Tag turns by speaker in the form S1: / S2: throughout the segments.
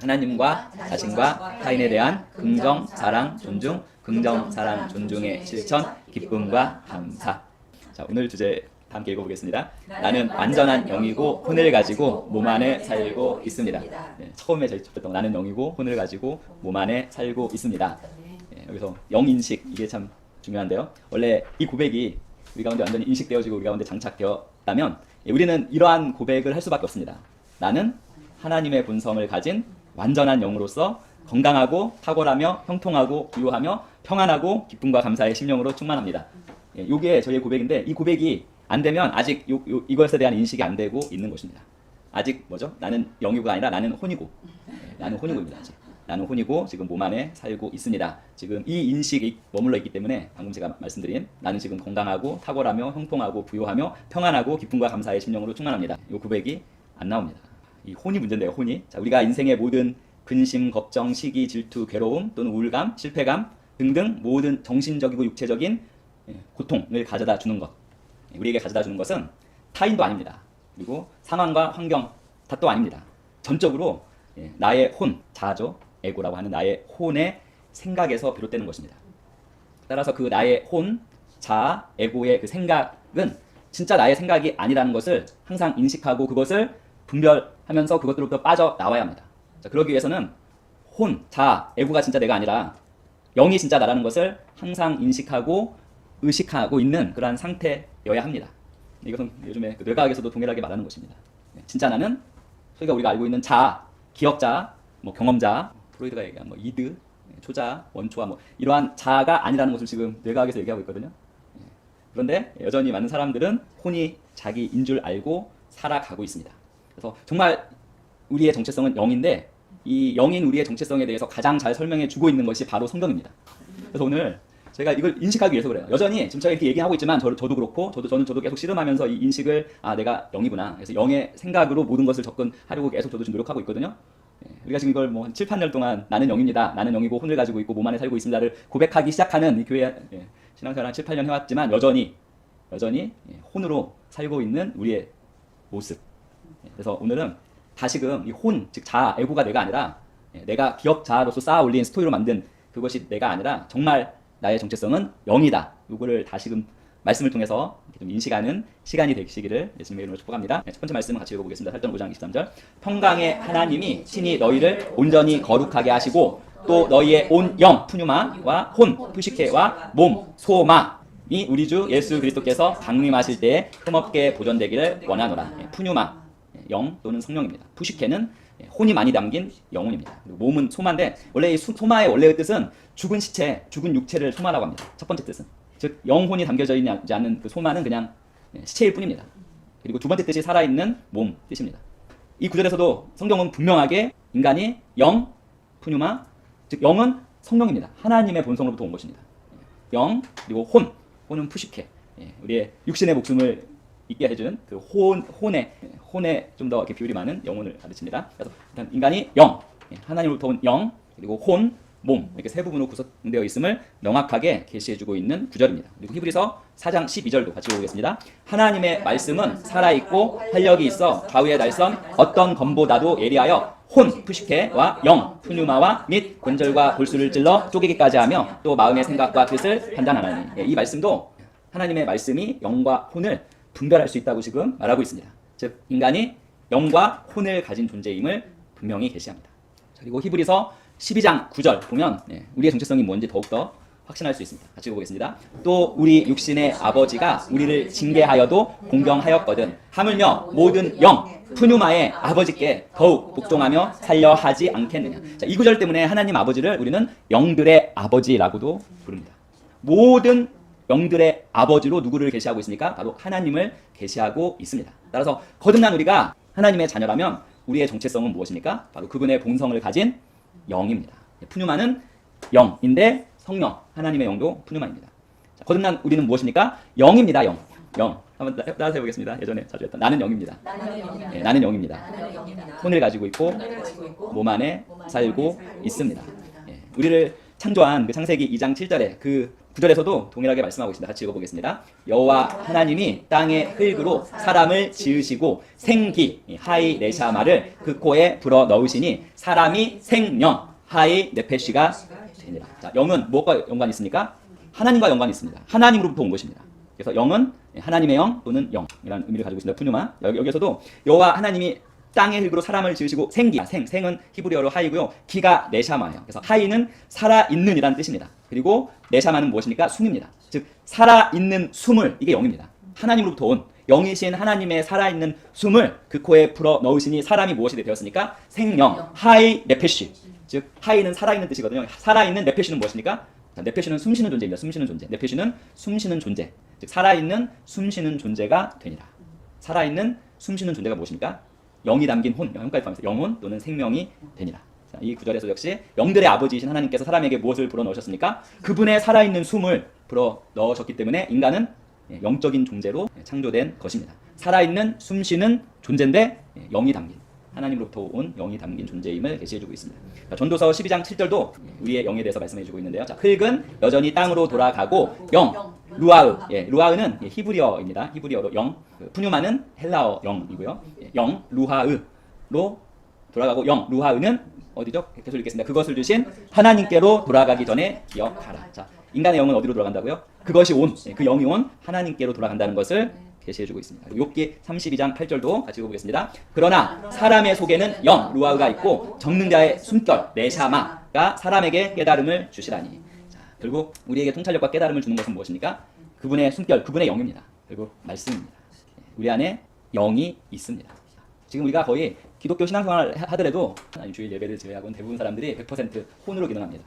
S1: 하나님과 자신과 타인에 대한 긍정, 사랑, 존중, 긍정, 사랑, 존중의 실천, 기쁨과 감사. 자, 오늘 주제 다 함께 읽어보겠습니다. 나는 완전한 영이고 혼을 가지고 몸 안에 살고 있습니다. 네, 처음에 저희 쳤던 나는 영이고 혼을 가지고 몸 안에 살고 있습니다. 예, 여기서 영인식 이게 참 중요한데요. 원래 이 고백이 우리 가운데 완전히 인식되어지고 우리 가운데 장착되었다면 예, 우리는 이러한 고백을 할 수밖에 없습니다. 나는 하나님의 본성을 가진 완전한 영으로서 건강하고 탁월하며 형통하고 부유하며 평안하고 기쁨과 감사의 심령으로 충만합니다. 예, 이게 저희의 고백인데 이 고백이 안 되면 아직 요, 요, 이것에 대한 인식이 안 되고 있는 것입니다. 아직 뭐죠? 나는 영이고가 아니라 나는 혼이고 예, 나는 혼이고입니다. 아직. 나는 혼이고 지금 몸 안에 살고 있습니다. 지금 이 인식이 머물러 있기 때문에 방금 제가 말씀드린 나는 지금 건강하고 탁월하며 형통하고 부유하며 평안하고 기쁨과 감사의 심령으로 충만합니다. 이 고백이 안 나옵니다. 이 혼이 문제인데요. 혼이. 자, 우리가 인생의 모든 근심, 걱정, 시기, 질투, 괴로움 또는 우울감, 실패감 등등 모든 정신적이고 육체적인 예, 고통을 가져다 주는 것. 우리에게 가져다 주는 것은 타인도 아닙니다. 그리고 상황과 환경 탓도 아닙니다. 전적으로 예, 나의 혼, 자아죠. 에고라고 하는 나의 혼의 생각에서 비롯되는 것입니다. 따라서 그 나의 혼, 자아, 에고의 그 생각은 진짜 나의 생각이 아니라는 것을 항상 인식하고 그것을 분별 하면서 그것들로부터 빠져 나와야 합니다. 자, 그러기 위해서는 혼, 자아, 에고가 진짜 내가 아니라 영이 진짜 나라는 것을 항상 인식하고 의식하고 있는 그러한 상태여야 합니다. 이것은 요즘에 그 뇌과학에서도 동일하게 말하는 것입니다. 네, 진짜 나는 소위가 우리가 알고 있는 자아, 기억자, 뭐 경험자, 프로이드가 얘기한 뭐 이드, 네, 초자, 원초와 뭐 이러한 자아가 아니라는 것을 지금 뇌과학에서 얘기하고 있거든요. 예. 그런데 여전히 많은 사람들은 혼이 자기인 줄 알고 살아가고 있습니다. 그래서 정말 우리의 정체성은 영인데 이 영인 우리의 정체성에 대해서 가장 잘 설명해 주고 있는 것이 바로 성경입니다. 그래서 오늘 제가 이걸 인식하기 위해서 그래요. 여전히 지금 제가 이렇게 얘기하고 있지만 저, 저도 그렇고 저도 저는 저도 계속 씨름하면서 이 인식을 아 내가 영이구나. 그래서 영의 생각으로 모든 것을 접근하려고 계속 저도 지금 노력하고 있거든요. 예, 우리가 지금 이걸 뭐한 7, 8년 동안 나는 영입니다. 나는 영이고 혼을 가지고 있고 몸 안에 살고 있습니다를 고백하기 시작하는 이 교회 예, 신앙생활 한 7, 8년 해왔지만 여전히 여전히 예, 혼으로 살고 있는 우리의 모습. 예, 그래서 오늘은 다시금 이 혼, 즉 자아, 에고가 내가 아니라 예, 내가 기억 자아로서 쌓아 올린 스토리로 만든 그것이 내가 아니라 정말 나의 정체성은 영이다. 이거를 다시금 말씀을 통해서 좀 인식하는 시간이 되시기를 예수님의 이름으로 축복합니다. 네, 첫 번째 말씀을 같이 읽어보겠습니다. 살던 5장 23절. 평강의 하나님이 친히 너희를 온전히 거룩하게 하시고 또 너희의 온 영, 푸뉴마와 혼, 푸시케와 몸, 소마 이 우리 주 예수 그리스도께서 강림하실 때에 흠없게 보존되기를 원하노라. 예, 푸뉴마, 예, 영 또는 성령입니다. 예, 혼이 많이 담긴 영혼입니다. 몸은 소마인데 원래 이 소- 소마의 원래의 뜻은 죽은 시체, 죽은 육체를 소마라고 합니다. 첫 번째 뜻은 즉 영혼이 담겨져 있지 않는 그 소마는 그냥 예, 시체일 뿐입니다. 그리고 두 번째 뜻이 살아있는 몸 뜻입니다. 이 구절에서도 성경은 분명하게 인간이 영, 푸뉴마, 즉 영은 성령입니다. 하나님의 본성으로부터 온 것입니다. 영 그리고 혼, 혼은 푸시케, 예, 우리의 육신의 목숨을 있게 해준 그 혼, 혼에 혼에 좀 더 이렇게 비율이 많은 영혼을 가르칩니다. 그래서 일단 인간이 영, 예, 하나님으로부터 온 영, 그리고 혼, 몸 이렇게 세 부분으로 구성되어 있음을 명확하게 계시해주고 있는 구절입니다. 그리고 히브리서 4장 12절도 같이 보겠습니다. 하나님의 말씀은 살아있고 활력이 있어 좌우의 날선 어떤 검보다도 예리하여 혼, 푸시케와 영, 푸뉴마와 및 관절과 골수를 찔러 쪼개기까지 하며 또 마음의 생각과 뜻을 판단하나니 예, 이 말씀도 하나님의 말씀이 영과 혼을 분별할 수 있다고 지금 말하고 있습니다. 즉 인간이 영과 혼을 가진 존재임을 분명히 계시합니다. 자, 그리고 히브리서 12장 9절 보면 예, 우리의 정체성이 뭔지 더욱더 확신할 수 있습니다. 같이 보겠습니다. 또 우리 육신의 아버지가 우리를 징계하여도 공경하였거든. 하물며 모든 영 푸뉴마의 아버지께 더욱 복종하며 살려 하지 않겠느냐. 자, 이 구절 때문에 하나님 아버지를 우리는 영들의 아버지라고도 부릅니다. 모든 영들의 아버지로 누구를 계시하고 있습니까? 바로 하나님을 계시하고 있습니다. 따라서 거듭난 우리가 하나님의 자녀라면 우리의 정체성은 무엇입니까? 바로 그분의 본성을 가진 영입니다. 푸뉴마는 영인데 성령, 하나님의 영도 푸뉴마입니다. 자, 거듭난 우리는 무엇입니까? 영입니다. 영. 영. 한번 따- 따라서 해보겠습니다. 예전에 자주 했던 나는 영입니다.
S2: 나는 영입니다.
S1: 예, 나는 영입니다.
S2: 나는 영입니다.
S1: 혼을 가지고 있고
S2: 혼을 가지고 있고
S1: 몸 안에
S2: 몸 안에
S1: 살고
S2: 살고
S1: 있습니다.
S2: 있습니다.
S1: 예, 우리를 창조한 그 창세기 2장 7절에 그 구절에서도 동일하게 말씀하고 있습니다. 같이 읽어보겠습니다. 여호와 하나님이 땅의 흙으로 사람을 지으시고 생기 이 하이 네샤마를 그 코에 불어 넣으시니 사람이 생명 하이 네페시가 되니라. 자, 영은 무엇과 연관이 있습니까? 하나님과 연관이 있습니다. 하나님으로부터 온 것입니다. 그래서 영은 하나님의 영 또는 영이라는 의미를 가지고 있습니다. 푸뉴마 여기, 여기서도 여호와 하나님이 땅의 흙으로 사람을 지으시고 생기 생 생은 히브리어로 하이고요. 기가 네샤마예요. 그래서 하이는 살아 있는이라는 뜻입니다. 그리고 네샤마는 무엇입니까? 숨입니다. 즉 살아 있는 숨을 이게 영입니다. 하나님으로부터 온 영이신 하나님의 살아있는 숨을 그 코에 불어 넣으시니 사람이 무엇이 되었습니까? 생명 하이 네페시 즉 하이는 살아있는 뜻이거든요. 살아있는 네페시는 무엇입니까? 자, 네페시는 숨쉬는 존재입니다. 숨쉬는 존재. 네페시는 숨쉬는 존재. 즉 살아있는 숨쉬는 존재가 되니라. 살아있는 숨쉬는 존재가 무엇입니까? 영이 담긴 혼, 영까지 포함해서 영혼 또는 생명이 되니라. 자, 이 구절에서 역시 영들의 아버지이신 하나님께서 사람에게 무엇을 불어 넣으셨습니까? 그분의 살아있는 숨을 불어 넣으셨기 때문에 인간은 예, 영적인 존재로 창조된 것입니다. 살아있는 숨쉬는 존재인데 예, 영이 담긴 하나님으로부터 온 영이 담긴 존재임을 계시해주고 있습니다. 자, 전도서 12장 7절도 우리의 영에 대해서 말씀해주고 있는데요. 자, 흙은 여전히 땅으로 돌아가고 영, 루아흐, 예, 루아흐는 예, 히브리어입니다. 히브리어로 영, 그 푸뉴마는 헬라어 영이고요. 예, 영, 루하흐로 돌아가고 영, 루하흐는 어디죠? 계속 읽겠습니다. 그것을 주신 하나님께로 돌아가기 전에 기억하라. 자, 인간의 영은 어디로 돌아간다고요? 그것이 온, 예, 그 영이 온 하나님께로 돌아간다는 것을 계시해주고 있습니다. 욥기 32장 8절도 같이 읽어보겠습니다. 그러나 사람의 속에는 영, 루아흐가 있고 정능자의 숨결, 네샤마가 사람에게 깨달음을 주시라니. 자, 결국 우리에게 통찰력과 깨달음을 주는 것은 무엇입니까? 그분의 숨결, 그분의 영입니다. 결국 말씀입니다. 예, 우리 안에 영이 있습니다. 지금 우리가 거의 기독교 신앙생활을 하- 하더라도 주일 예배를 제외하고는 대부분 사람들이 100% 혼으로 기능합니다.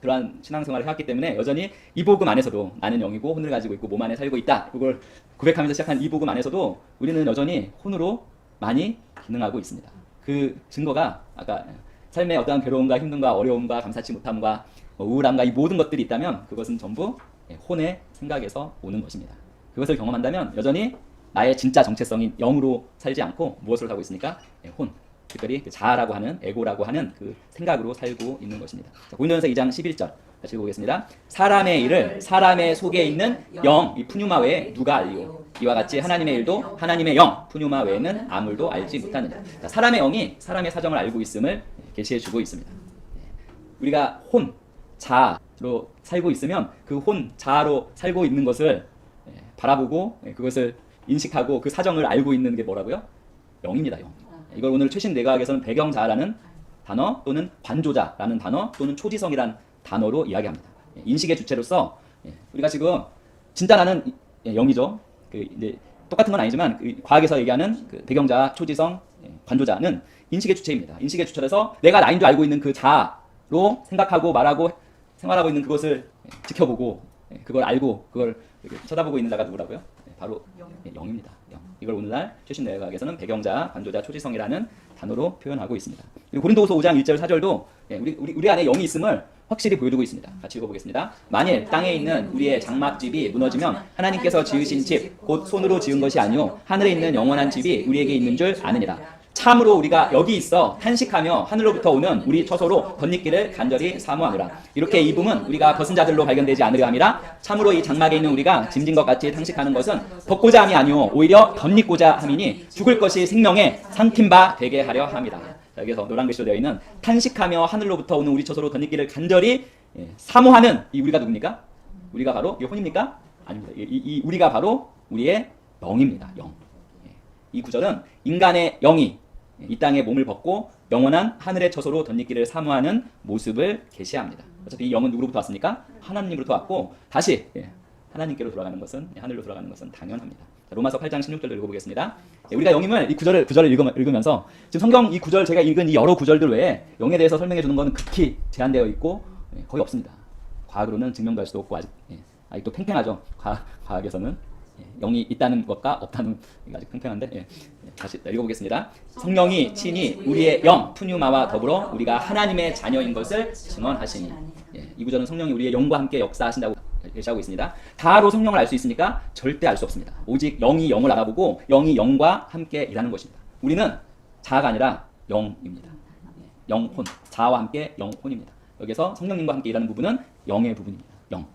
S1: 그러한 신앙생활을 해왔기 때문에 여전히 이 복음 안에서도 나는 영이고 혼을 가지고 있고 몸 안에 살고 있다. 그걸 고백하면서 시작한 이 복음 안에서도 우리는 여전히 혼으로 많이 기능하고 있습니다. 그 증거가 아까 삶의 어떠한 괴로움과 힘듦과 어려움과 감사치 못함과 뭐 우울함과 이 모든 것들이 있다면 그것은 전부 예, 혼의 생각에서 오는 것입니다. 그것을 경험한다면 여전히 나의 진짜 정체성인 영으로 살지 않고 무엇으로 살고 있습니까? 예, 혼. 특별히 그 자아라고 하는 에고라고 하는 그 생각으로 살고 있는 것입니다. 자, 고린도전서 2장 11절 같이 읽어보겠습니다. 사람의 일을 사람의 속에 있는 영, 이 푸뉴마 외에 누가 알리오? 이와 같이 하나님의 일도 하나님의 영, 푸뉴마 외에는 아무도 알지 못하느냐. 자, 사람의 영이 사람의 사정을 알고 있음을 계시해 주고 있습니다. 우리가 혼, 자로 살고 있으면 그 혼, 자로 살고 있는 것을 예, 바라보고 예, 그것을 인식하고 그 사정을 알고 있는 게 뭐라고요? 영입니다, 영. 이걸 오늘 최신 내과학에서는 배경자라는 단어 또는 관조자라는 단어 또는 초지성이라는 단어로 이야기합니다. 예, 인식의 주체로서 예, 우리가 지금 진짜 나는 영이죠. 그 이제 똑같은 건 아니지만 그 과학에서 얘기하는 그 배경자, 초지성, 예, 관조자는 인식의 주체입니다. 인식의 주체라서 내가 나인 줄 알고 있는 그 자로 생각하고 말하고 생활하고 있는 그것을 예, 지켜보고 예, 그걸 알고 그걸 쳐다보고 있는 자가 누구라고요? 예, 바로 예, 영입니다. 영. 이걸 오늘날 최신 내각에서는 배경자, 관조자, 초지성이라는 단어로 표현하고 있습니다. 그리고 고린도후서 5장 1절 4절도 예, 우리, 우리 우리 안에 영이 있음을 확실히 보여주고 있습니다. 같이 읽어보겠습니다. 만일 땅에 있는 우리의 장막집이 무너지면 하나님께서 지으신 집, 곧 손으로 지은 것이 아니요 하늘에 있는 영원한 집이 우리에게 있는 줄 아느니라. 참으로 우리가 여기 있어 탄식하며 하늘로부터 오는 우리 처소로 덧입기를 간절히 사모하노라. 이렇게 이 붐은 우리가 벗은 자들로 발견되지 않으려 함이라. 참으로 이 장막에 있는 우리가 짐진 것 같이 탄식하는 것은 벗고자 함이 아니오 오히려 덧입고자 함이니 죽을 것이 생명에 삼킨 바 되게 하려 함이라. 자, 여기서 노란 글씨로 되어 있는 탄식하며 하늘로부터 오는 우리 처소로 덧입기를 간절히 예, 사모하는 이 우리가 누굽니까? 우리가 바로 이 혼입니까? 아닙니다. 이, 이- 이 우리가 바로 우리의 영입니다. 영. 예. 이 구절은 인간의 영이 이 땅에 몸을 벗고 영원한 하늘의 처소로 덧입기를 사모하는 모습을 계시합니다. 어차피 이 영은 누구로부터 왔습니까? 하나님으로부터 왔고 다시 예, 하나님께로 돌아가는 것은 예, 하늘로 돌아가는 것은 당연합니다. 자, 로마서 8장 16절도 읽어보겠습니다. 예, 우리가 영임을 이 구절을 구절을 읽으, 읽으 면서 지금 성경 이 구절 제가 읽은 이 여러 구절들 외에 영에 대해서 설명해 주는 것은 극히 제한되어 있고 예, 거의 없습니다. 과학으로는 증명될 수도 없고 아직 예, 아직도 팽팽하죠. 과학, 과학에서는 예, 영이 있다는 것과 없다는 게 아직 팽팽한데 예, 예, 다시 읽어보겠습니다. 성령이 친히 우리의 영 푸뉴마와 더불어 우리가 하나님의 자녀인 것을 증언하시니 예, 이 구절은 성령이 우리의 영과 함께 역사하신다고 계시하고 있습니다. 다로 성령을 알 수 있습니까? 절대 알 수 없습니다. 오직 영이 영을 알아보고 영이 영과 함께 일하는 것입니다. 우리는 자아가 아니라 영입니다. 예, 영혼, 자아와 함께 영혼입니다. 여기서 성령님과 함께 일하는 부분은 영의 부분입니다. 영.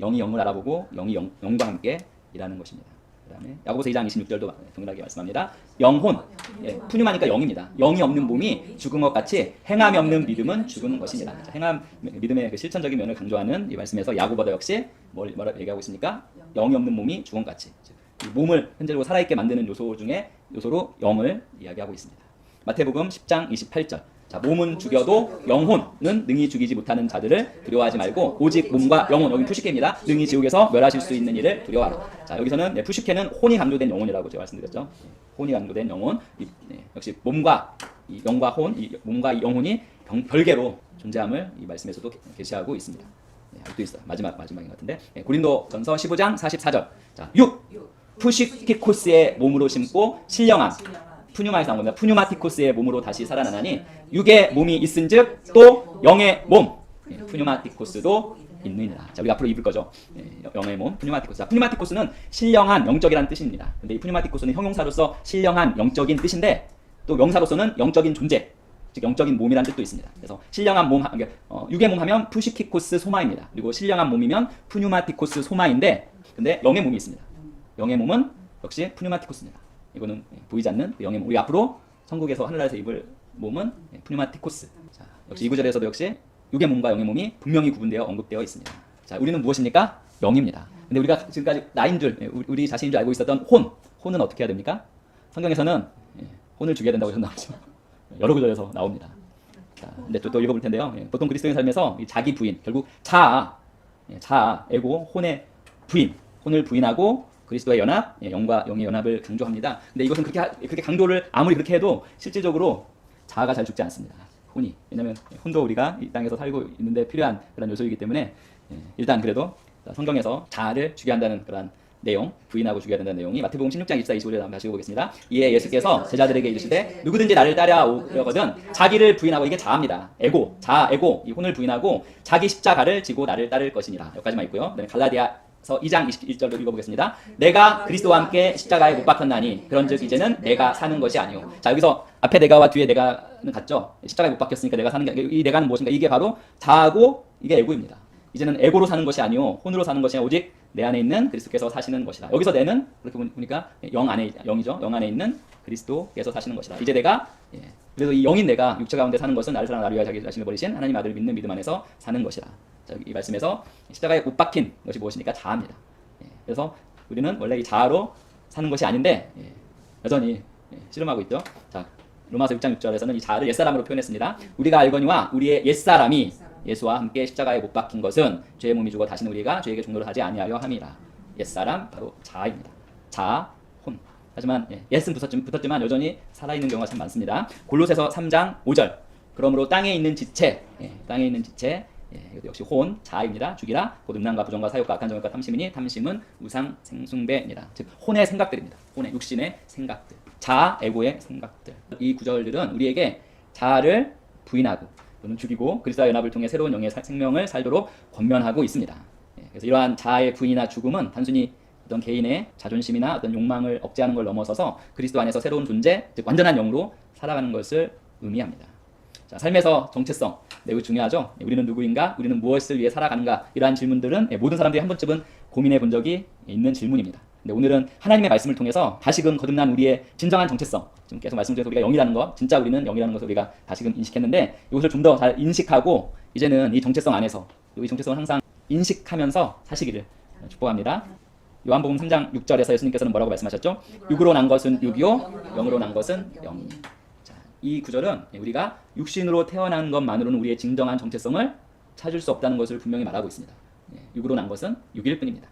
S1: 영이 영을 알아보고 영이 영, 영과 함께 일하는 것입니다. 그 다음에 야고보서 2장 26절도 동일하게 말씀합니다. 영혼, 예, 푸뉴마니까 영입니다. 영이 없는 몸이 죽은 것 같이 행함이 없는 믿음은 죽은 것입니다. 자, 행함 믿음의 그 실천적인 면을 강조하는 이 말씀에서 야고보도 역시 뭘 뭐라 얘기하고 있습니까? 영이 없는 몸이 죽은 것 같이 몸을 현재로 살아있게 만드는 요소 중에 요소로 영을 이야기하고 있습니다. 마태복음 10장 28절. 자, 몸은 죽여도 영혼은 능히 죽이지 못하는 자들을 두려워하지 말고 오직 몸과 영혼 여기 푸시케입니다. 능히 지옥에서 멸하실 수 있는 일을 두려워하라. 자, 여기서는 네, 푸시케는 혼이 강조된 영혼이라고 제가 말씀드렸죠. 혼이 강조된 영혼. 이, 네, 역시 몸과 이 영과 혼, 이 몸과 이 영혼이 병- 별개로 존재함을 이 말씀에서도 게- 게시하고 있습니다. 네, 아직도 있어. 마지막 마지막인 것 같은데. 네, 고린도전서 15장 44절. 자, 6. 푸시키코스의 몸으로 심고 신령함. 푸뉴마에서 나온 겁니다. 푸뉴마티코스의 몸으로 다시 살아나나니 육의 몸이 있은즉 또 영의 몸. 예, 푸뉴마티코스도 있느니라. 자, 우리 앞으로 입을 거죠. 예, 영의 몸, 푸뉴마티코스. 자, 푸뉴마티코스는 신령한 영적이라는 뜻입니다. 근데 이 푸뉴마티코스는 형용사로서 신령한 영적인 뜻인데 또 명사로서는 영적인 존재, 즉 영적인 몸이라는 뜻도 있습니다. 그래서 신령한 몸, 하- 그러니까, 어, 육의 몸 하면 푸시키코스 소마입니다. 그리고 신령한 몸이면 푸뉴마티코스 소마인데, 근데 영의 몸이 있습니다. 영의 몸은 역시 푸뉴마티코스입니다. 이거는 예, 보이지 않는 그 영의 몸. 우리 앞으로 천국에서 하늘나라에서 입을 몸은 예, 푸뉴마티코스. 자, 역시 이 구절에서도 역시 육의 몸과 영의 몸이 분명히 구분되어 언급되어 있습니다. 자, 우리는 무엇입니까? 영입니다. 근데 우리가 지금까지 나인 줄, 예, 우리- 자신인 줄 알고 있었던 혼, 혼은 어떻게 해야 됩니까? 성경에서는 예, 혼을 죽여야 된다고 해서 나오죠. 여러 구절에서 나옵니다. 자, 근데 또, 또 읽어볼 텐데요. 예, 보통 그리스도인 삶에서 이 자기 부인, 결국 예, 자아, 에고, 혼의 부인, 혼을 부인하고 그리스도의 연합, 예, 영과 영의 연합을 강조합니다. 근데 이것은 그렇게 하- 그렇게 강조를 아무리 그렇게 해도 실질적으로 자아가 잘 죽지 않습니다. 혼이 왜냐하면 혼도 우리가 이 땅에서 살고 있는데 필요한 그런 요소이기 때문에 예, 일단 그래도 성경에서 자아를 죽여야 한다는 그런 내용, 부인하고 죽여야 된다는 내용이 마태복음 16장 24, 25절 한번 다시 보겠습니다. 이에 예수께서 제자들에게 이르시되 누구든지 나를 따라오려거든 자기를 부인하고 이게 자아입니다. 에고, 자아, 에고 이 혼을 부인하고 자기 십자가를 지고 나를 따를 것이니라. 여기까지만 있고요. 갈라디아 서 2장 21절로 읽어보겠습니다. 내가 그리스도와 함께 십자가에 못 박혔나니 그런즉 이제는 내가 사는 것이 아니오. 자 여기서 앞에 내가와 뒤에 내가는 같죠. 십자가에 못 박혔으니까 내가 사는 게 이 내가는 무엇인가? 이게 바로 자아고 이게 에고입니다. 이제는 에고로 사는 것이 아니오 혼으로 사는 것이 아니라 오직 내 안에 있는 그리스도께서 사시는 것이다. 여기서 내는 그렇게 보니까 영 안에 영이죠. 영 안에 있는 그리스도께서 사시는 것이다. 이제 내가 예, 그래서 이 영인 내가 육체 가운데 사는 것은 나를 사랑 나를 위하여 자기 자신을 버리신 하나님 아들을 믿는 믿음 안에서 사는 것이다. 자, 이 말씀에서 십자가에 못 박힌 것이 무엇입니까? 자아입니다. 예, 그래서 우리는 원래 이 자아로 사는 것이 아닌데 예, 여전히 예, 씨름하고 있죠. 자, 로마서 6장 6절에서는 이 자아를 옛사람으로 표현했습니다. 우리가 알거니와 우리의 옛사람이 예수와 함께 십자가에 못 박힌 것은 죄의 몸이 죽어 다시는 우리가 죄에게 종로를 하지 아니하려 함이라. 옛사람 바로 자아입니다. 자아, 혼. 하지만 예, 옛은 붙었지만, 여전히 살아있는 경우가 참 많습니다. 골로새서 3장 5절. 그러므로 땅에 있는 지체, 예, 땅에 있는 지체, 예, 이것도 역시 혼, 자아입니다. 죽이라. 곧 음란과 부정과 사욕과 악한 정욕과 탐심이니 탐심은 우상 생숭배니라. 즉 혼의 생각들입니다. 혼의 육신의 생각들. 자아, 에고의 생각들. 이 구절들은 우리에게 자아를 부인하고 또는 죽이고 그리스도와 연합을 통해 새로운 영의 사- 생명을 살도록 권면하고 있습니다. 예, 그래서 이러한 자아의 부인이나 죽음은 단순히 어떤 개인의 자존심이나 어떤 욕망을 억제하는 걸 넘어서서 그리스도 안에서 새로운 존재, 즉 완전한 영으로 살아가는 것을 의미합니다. 자, 삶에서 정체성 매우 중요하죠. 예, 우리는 누구인가? 우리는 무엇을 위해 살아가는가? 이러한 질문들은 예, 모든 사람들이 한 번쯤은 고민해 본 적이 있는 질문입니다. 근데 오늘은 하나님의 말씀을 통해서 다시금 거듭난 우리의 진정한 정체성, 지금 계속 말씀 중에서 우리가 영이라는 거, 진짜 우리는 영이라는 것을 우리가 다시금 인식했는데 이것을 좀 더 잘 인식하고 이제는 이 정체성 안에서 이 정체성을 항상 인식하면서 사시기를 축복합니다. 요한복음 3장 6절에서 예수님께서는 뭐라고 말씀하셨죠? 육으로 난 것은 육이요, 영으로 난 것은 영 이. 구절은 우리가 육신으로 태어난 것만으로는 우리의 진정한 정체성을 찾을 수 없다는 것을 분명히 말하고 있습니다. 예, 육으로 난 것은 육일 뿐입니다.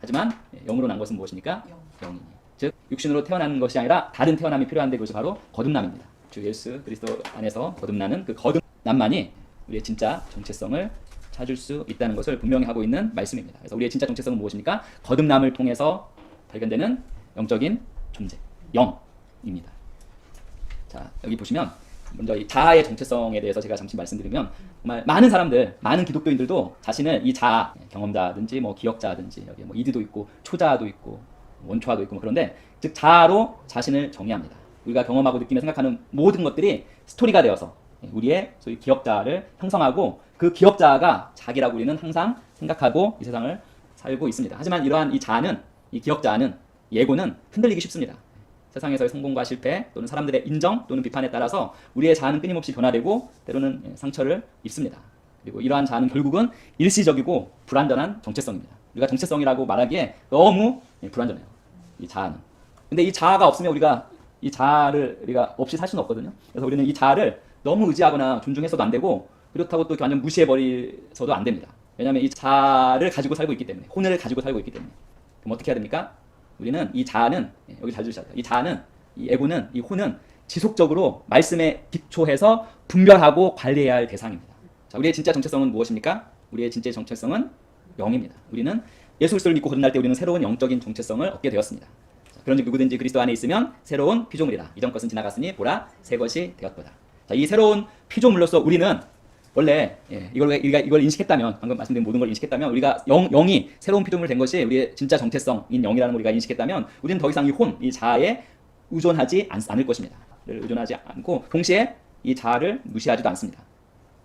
S1: 하지만 예, 영으로 난 것은 무엇입니까? 영이니. 즉 육신으로 태어난 것이 아니라 다른 태어남이 필요한데 그것이 바로 거듭남입니다. 주 예수 그리스도 안에서 거듭나는 그 거듭남만이 우리의 진짜 정체성을 찾을 수 있다는 것을 분명히 하고 있는 말씀입니다. 그래서 우리의 진짜 정체성은 무엇입니까? 거듭남을 통해서 발견되는 영적인 존재, 영입니다. 자 여기 보시면 먼저 이 자아의 정체성에 대해서 제가 잠시 말씀드리면 정말 많은 사람들, 많은 기독교인들도 자신을 이 자아 경험자든지 뭐 기억자든지 여기 뭐 이드도 있고 초자도 있고 원초아도 있고 뭐 그런데 즉 자아로 자신을 정의합니다. 우리가 경험하고 느끼며 생각하는 모든 것들이 스토리가 되어서 우리의 소위 기업자를 형성하고 그 기업자가 자기라고 우리는 항상 생각하고 이 세상을 살고 있습니다. 하지만 이러한 이 자아는 이 기업자는 예고는 흔들리기 쉽습니다. 세상에서의 성공과 실패 또는 사람들의 인정 또는 비판에 따라서 우리의 자아는 끊임없이 변화되고 때로는 예, 상처를 입습니다. 그리고 이러한 자아는 결국은 일시적이고 불완전한 정체성입니다. 우리가 정체성이라고 말하기에 너무 예, 불완전해요. 이 자아는. 근데 이 자아가 없으면 우리가 이 자아를 우리가 없이 살 수는 없거든요. 그래서 우리는 이 자아를 너무 의지하거나 존중해서도 안 되고 그렇다고 또 완전 무시해 버리서도 안 됩니다. 왜냐하면 이 자아를 가지고 살고 있기 때문에 혼을 가지고 살고 있기 때문에 그럼 어떻게 해야 됩니까? 우리는 이 자아는 예, 여기 잘 들으셔야 돼요. 이 자아는 이 에고는 이 혼은 지속적으로 말씀에 기초해서 분별하고 관리해야 할 대상입니다. 자, 우리의 진짜 정체성은 무엇입니까? 우리의 진짜 정체성은 영입니다. 우리는 예수 그리스도를 믿고 거듭날 때 우리는 새로운 영적인 정체성을 얻게 되었습니다. 자, 그런즉 누구든지 그리스도 안에 있으면 새로운 피조물이라 이전 것은 지나갔으니 보라 새 것이 되었도다. 자, 이 새로운 피조물로서 우리는 원래 예, 이걸 우리가 이걸 인식했다면 방금 말씀드린 모든 걸 인식했다면 우리가 영, 영이 새로운 피조물 된 것이 우리의 진짜 정체성인 영이라는 걸 우리가 인식했다면 우리는 더 이상 이 혼, 이 자아에 의존하지 않, 않을 것입니다. 를 의존하지 않고 동시에 이 자아를 무시하지도 않습니다.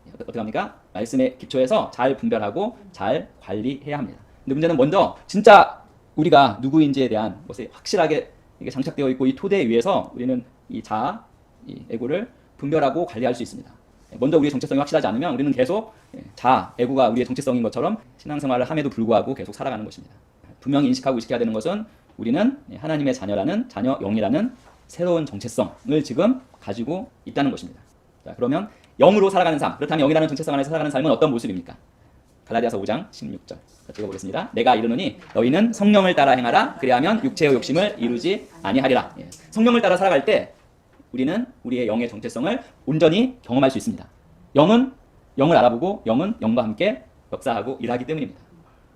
S1: 예, 어떻게 합니까? 말씀에 기초해서 잘 분별하고 잘 관리해야 합니다. 근데 문제는 먼저 진짜 우리가 누구인지에 대한 것이 확실하게 이게 장착되어 있고 이 토대에 의해서 우리는 이 자아, 이 에고를 분별하고 관리할 수 있습니다. 먼저 우리의 정체성이 확실하지 않으면 우리는 계속 예, 자아, 에고가 우리의 정체성인 것처럼 신앙생활을 함에도 불구하고 계속 살아가는 것입니다. 분명히 인식하고 의식해야 되는 것은 우리는 예, 하나님의 자녀라는 자녀 영이라는 새로운 정체성을 지금 가지고 있다는 것입니다. 자, 그러면 영으로 살아가는 삶. 그렇다면 영이라는 정체성 안에서 살아가는 삶은 어떤 모습입니까? 갈라디아서 5장 16절. 자, 읽어보겠습니다. 내가 이르노니 너희는 성령을 따라 행하라. 그리하면 육체의 욕심을 이루지 아니하리라. 예. 성령을 따라 살아갈 때 우리는 우리의 영의 정체성을 온전히 경험할 수 있습니다. 영은 영을 알아보고 영은 영과 함께 역사하고 일하기 때문입니다.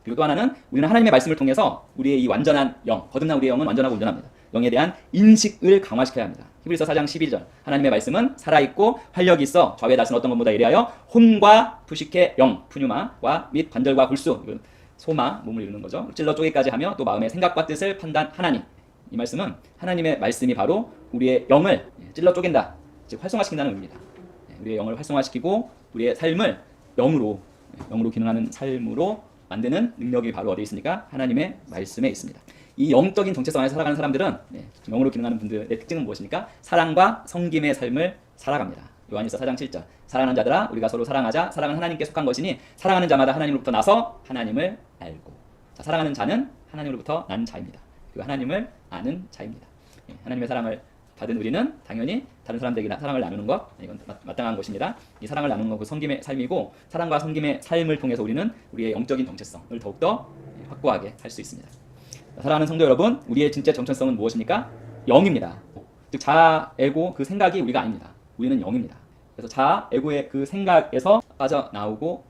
S1: 그리고 또 하나는 우리는 하나님의 말씀을 통해서 우리의 이 완전한 영, 거듭난 우리의 영은 완전하고 온전합니다. 영에 대한 인식을 강화시켜야 합니다. 히브리서 4장 12절 하나님의 말씀은 살아있고 활력이 있어 좌우에 나선 어떤 것보다 이래하여 혼과 푸식의 영, 푸뉴마와 및 관절과 골수, 소마, 몸을 이루는 거죠. 찔러 쪼개까지 하며 또 마음의 생각과 뜻을 판단하나니 이 말씀은 하나님의 말씀이 바로 우리의 영을 찔러 쪼갠다, 즉 활성화시킨다는 의미입니다. 예, 우리의 영을 활성화시키고 우리의 삶을 영으로 영으로 기능하는 삶으로 만드는 능력이 바로 어디에 있습니까? 하나님의 말씀에 있습니다. 이 영적인 정체성 안에 살아가는 사람들은 네, 영으로 기능하는 분들의 특징은 무엇입니까? 사랑과 성김의 삶을 살아갑니다. 요한일서 4장 7절 사랑하는 자들아 우리가 서로 사랑하자 사랑은 하나님께 속한 것이니 사랑하는 자마다 하나님으로부터 나서 하나님을 알고 자, 사랑하는 자는 하나님으로부터 난 자입니다. 그리고 하나님을 아는 자입니다. 예, 하나님의 사랑을 받은 우리는 당연히 다른 사람들에게 사랑을 나누는 것 이건 마땅한 것입니다. 이 사랑을 나누는 것그 성김의 삶이고 사랑과 성김의 삶을 통해서 우리는 우리의 영적인 정체성을 더욱더 확고하게 할 수 있습니다. 사랑하는 성도 여러분, 우리의 진짜 정체성은 무엇입니까? 영입니다. 즉 자아, 에고 그 생각이 우리가 아닙니다. 우리는 영입니다. 그래서 자아, 에고의 그 생각에서 빠져나오고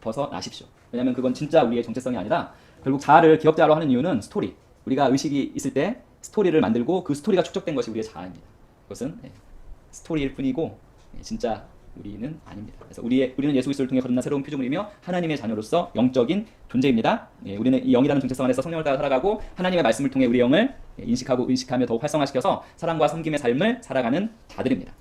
S1: 벗어나십시오. 왜냐하면 그건 진짜 우리의 정체성이 아니라 결국 자아를 기업자로 하는 이유는 스토리. 우리가 의식이 있을 때 스토리를 만들고 그 스토리가 축적된 것이 우리의 자아입니다. 그것은 예, 스토리일 뿐이고 예, 진짜 우리는 아닙니다. 그래서 우리의 우리는 예수 그리스도를 통해 거듭난 새로운 피조물이며 하나님의 자녀로서 영적인 존재입니다. 예, 우리는 이 영이라는 정체성 안에서 성령을 따라 살아가고 하나님의 말씀을 통해 우리 영을 예, 인식하고 의식하며 더욱 활성화시켜서 사랑과 섬김의 삶을 살아가는 자들입니다.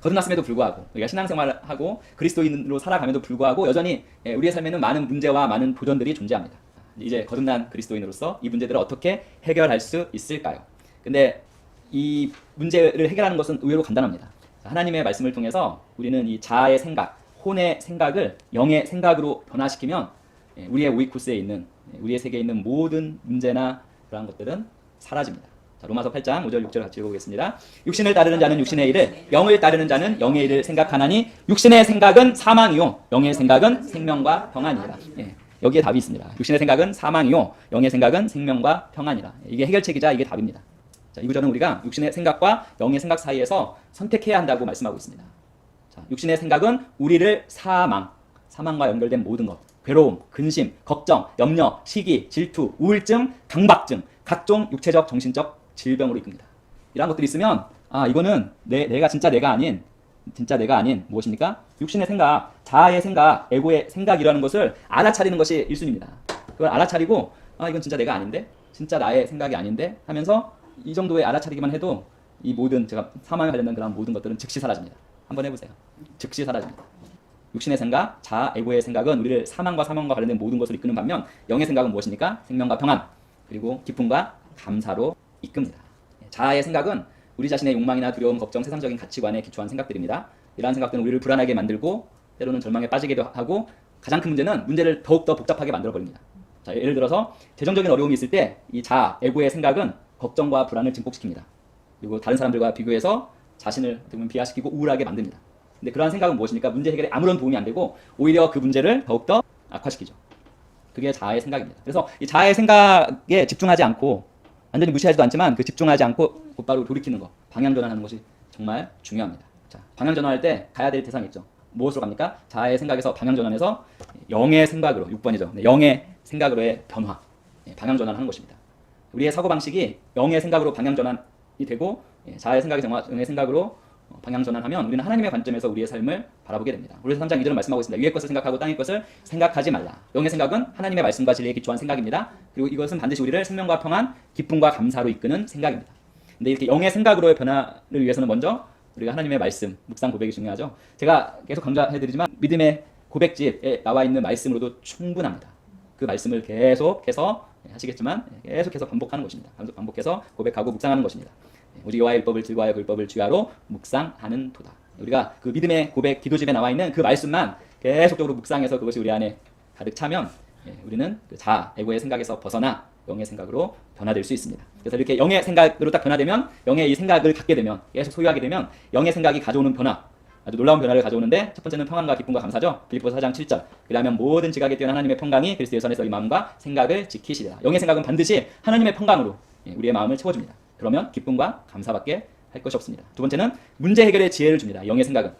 S1: 거듭났음에도 불구하고 우리가 신앙생활을 하고 그리스도인으로 살아감에도 불구하고 여전히 예, 우리의 삶에는 많은 문제와 많은 도전들이 존재합니다. 이제 거듭난 그리스도인으로서 이 문제들을 어떻게 해결할 수 있을까요? 근데 이 문제를 해결하는 것은 의외로 간단합니다. 하나님의 말씀을 통해서 우리는 이 자아의 생각, 혼의 생각을 영의 생각으로 변화시키면 예, 우리의 오이쿠스에 있는 예, 우리의 세계에 있는 모든 문제나 그러한 것들은 사라집니다. 자, 로마서 8장 5절 6절 같이 읽어보겠습니다. 육신을 따르는 자는 육신의 일을, 영을 따르는 자는 영의 일을 생각하나니 육신의 생각은 사망이요, 영의 생각은 생명과 평안이라. 예, 여기에 답이 있습니다. 육신의 생각은 사망이요, 영의 생각은 생명과 평안이라. 이게 해결책이자 이게 답입니다. 자, 이 구절은 우리가 육신의 생각과 영의 생각 사이에서 선택해야 한다고 말씀하고 있습니다. 자, 육신의 생각은 우리를 사망, 사망과 연결된 모든 것, 괴로움, 근심, 걱정, 염려, 시기, 질투, 우울증, 강박증, 각종 육체적, 정신적 질병으로 이끕니다. 이러한 것들이 있으면 아 이거는 내, 내가 진짜 내가 아닌 진짜 내가 아닌 무엇입니까? 육신의 생각, 자아의 생각, 에고의 생각이라는 것을 알아차리는 것이 1순위입니다. 그걸 알아차리고 아 이건 진짜 내가 아닌데 진짜 나의 생각이 아닌데 하면서 이 정도의 알아차리기만 해도 이 모든 제가 사망에 관련된 그런 모든 것들은 즉시 사라집니다. 한번 해보세요. 즉시 사라집니다. 육신의 생각, 자아, 에고의 생각은 우리를 사망과 사망과 관련된 모든 것을 이끄는 반면 영의 생각은 무엇입니까? 생명과 평안 그리고 기쁨과 감사로 이끕니다. 자아의 생각은 우리 자신의 욕망이나 두려움, 걱정, 세상적인 가치관에 기초한 생각들입니다. 이러한 생각들은 우리를 불안하게 만들고 때로는 절망에 빠지기도 하고 가장 큰 문제는 문제를 더욱더 복잡하게 만들어 버립니다. 자, 예를 들어서 재정적인 어려움이 있을 때 이 자아, 에고의 생각은 걱정과 불안을 증폭시킵니다. 그리고 다른 사람들과 비교해서 자신을 보면 비하시키고 우울하게 만듭니다. 근데 그러한 생각은 무엇입니까? 문제 해결에 아무런 도움이 안 되고 오히려 그 문제를 더욱더 악화시키죠. 그게 자아의 생각입니다. 그래서 이 자아의 생각에 집중하지 않고 완전히 무시하지도 않지만 그 집중하지 않고 곧바로 돌이키는 거, 방향 전환하는 것이 정말 중요합니다. 자, 방향 전환할 때 가야 될 대상이 있죠. 무엇으로 갑니까? 자아의 생각에서 방향 전환해서 영의 생각으로 6번이죠. 네, 영의 생각으로의 변화, 예, 방향 전환하는 것입니다. 우리의 사고 방식이 영의 생각으로 방향 전환이 되고 예, 자아의 생각이 정화- 영의 생각으로 어, 방향 전환하면 우리는 하나님의 관점에서 우리의 삶을 바라보게 됩니다. 그래서 3장 2절은 말씀하고 있습니다. 위의 것을 생각하고 땅의 것을 생각하지 말라. 영의 생각은 하나님의 말씀과 진리에 기초한 생각입니다. 그리고 이것은 반드시 우리를 생명과 평안, 기쁨과 감사로 이끄는 생각입니다. 근데 이렇게 영의 생각으로의 변화를 위해서는 먼저 우리가 하나님의 말씀, 묵상 고백이 중요하죠. 제가 계속 강조해드리지만 믿음의 고백집에 나와 있는 말씀으로도 충분합니다. 그 말씀을 계속해서 하시겠지만 계속해서 반복하는 것입니다. 반복- 반복해서 고백하고 묵상하는 것입니다. 오직 여호와의 율법을 즐거워하여 그 율법을 주야로 묵상하는 도다. 우리가 그 믿음의 고백 기도집에 나와 있는 그 말씀만 계속적으로 묵상해서 그것이 우리 안에 가득 차면 예, 우리는 그 자아, 에고의 생각에서 벗어나 영의 생각으로 변화될 수 있습니다. 그래서 이렇게 영의 생각으로 딱 변화되면 영의 이 생각을 갖게 되면 계속 소유하게 되면 영의 생각이 가져오는 변화 아주 놀라운 변화를 가져오는데 첫 번째는 평안과 기쁨과 감사죠. 빌립보서 4장 7절. 그러면 모든 지각에 뛰어난 하나님의 평강이 그리스도 예수 안에서 이 마음과 생각을 지키시리라. 영의 생각은 반드시 하나님의 평강으로 예, 우리의 마음을 채워줍니다. 그러면 기쁨과 감사밖에 할 것이 없습니다. 두 번째는 문제 해결의 지혜를 줍니다. 영의 생각은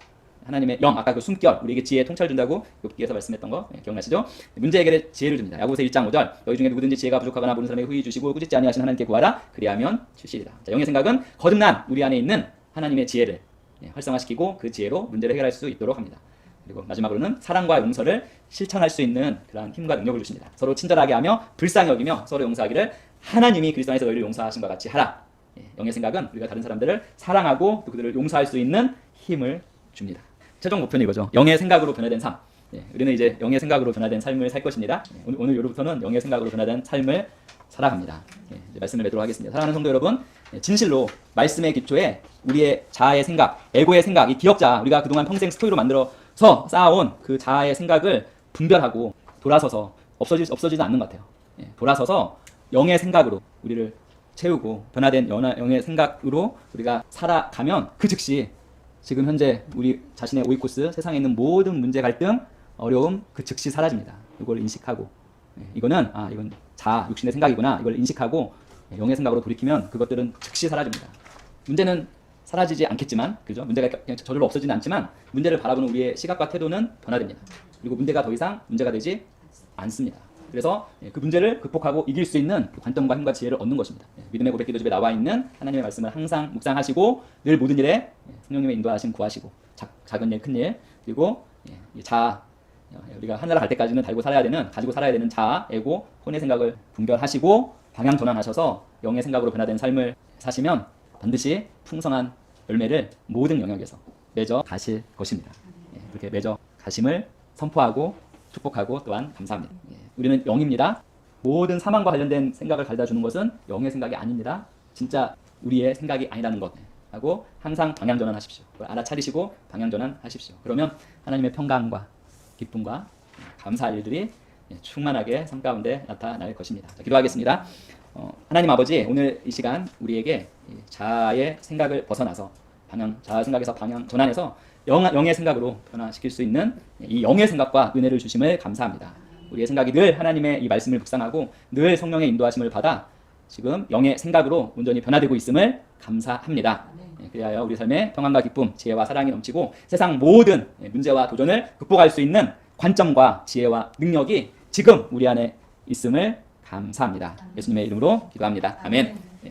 S1: 하나님의 영 아까 그 숨결 우리에게 지혜 통찰 준다고 욥기에서 말씀했던 거 예, 기억나시죠? 문제 해결의 지혜를 줍니다. 야고보서 1장 5절 너희 중에 누구든지 지혜가 부족하거나 모르는 사람에게 후히 주시고 꾸짖지 아니하신 하나님께 구하라 그리하면 주시리라. 자, 영의 생각은 거듭난 우리 안에 있는 하나님의 지혜를 예, 활성화시키고 그 지혜로 문제를 해결할 수 있도록 합니다. 그리고 마지막으로는 사랑과 용서를 실천할 수 있는 그러한 힘과 능력을 주십니다. 서로 친절하게 하며 불쌍히 여기며 서로 용서하기를 하나님이 그리스도 안에서 너희를 용서하신 것 같이 하라. 예, 영의 생각은 우리가 다른 사람들을 사랑하고 또 그들을 용서할 수 있는 힘을 줍니다. 최종 목표는 이거죠. 영의 생각으로 변화된 삶. 예, 우리는 이제 영의 생각으로 변화된 삶을 살 것입니다. 예, 오늘, 오늘 요로부터는 영의 생각으로 변화된 삶을 살아갑니다. 예, 말씀을 맺도록 하겠습니다. 사랑하는 성도 여러분, 예, 진실로 말씀의 기초에 우리의 자아의 생각, 에고의 생각, 이 기억자, 우리가 그동안 평생 스토리로 만들어서 쌓아온 그 자아의 생각을 분별하고 돌아서서 없어지, 없어지지 않는 것 같아요. 예, 돌아서서 영의 생각으로 우리를 채우고 변화된 영의 생각으로 우리가 살아가면 그 즉시 지금 현재 우리 자신의 오이코스 세상에 있는 모든 문제 갈등 어려움 그 즉시 사라집니다. 이걸 인식하고 예, 이거는 아 이건 자 육신의 생각이구나 이걸 인식하고 예, 영의 생각으로 돌이키면 그것들은 즉시 사라집니다. 문제는 사라지지 않겠지만 그죠? 문제가 그냥 저절로 없어지는 않지만 문제를 바라보는 우리의 시각과 태도는 변화됩니다. 그리고 문제가 더 이상 문제가 되지 않습니다. 그래서 예, 그 문제를 극복하고 이길 수 있는 그 관점과 힘과 지혜를 얻는 것입니다. 예, 믿음의 고백 기도집에 나와 있는 하나님의 말씀을 항상 묵상하시고 늘 모든 일에 예, 성령님의 인도하심 구하시고 작, 작은 일, 큰 일, 그리고 자아 어, 우리가 하늘을 갈 때까지는 달고 살아야 되는 가지고 살아야 되는 자아, 에고, 혼의 생각을 분별하시고 방향 전환하셔서 영의 생각으로 변화된 삶을 사시면 반드시 풍성한 열매를 모든 영역에서 맺어 가실 것입니다. 예, 그렇게 맺어 가심을 선포하고 축복하고 또한 감사합니다. 예, 우리는 영입니다. 모든 사망과 관련된 생각을 가져다 주는 것은 영의 생각이 아닙니다. 진짜 우리의 생각이 아니라는 것 하고 항상 방향 전환하십시오. 알아차리시고 방향 전환하십시오. 그러면 하나님의 평강과 기쁨과 감사할 일들이 예, 충만하게 삶 가운데 나타날 것입니다. 자, 기도하겠습니다. 어, 하나님 아버지 오늘 이 시간 우리에게 이 자아의 생각을 벗어나서 방향 자아 생각에서 방향 전환해서 영, 영의 생각으로 변화시킬 수 있는 이 영의 생각과 은혜를 주심을 감사합니다. 우리의 생각이 늘 하나님의 이 말씀을 묵상하고 늘 성령의 인도하심을 받아 지금 영의 생각으로 온전히 변화되고 있음을 감사합니다. 예, 그리하여 우리 삶에 평안과 기쁨, 지혜와 사랑이 넘치고 세상 모든 예, 문제와 도전을 극복할 수 있는 관점과 지혜와 능력이 지금 우리 안에 있음을 감사합니다. 예수님의 이름으로 기도합니다. 아멘.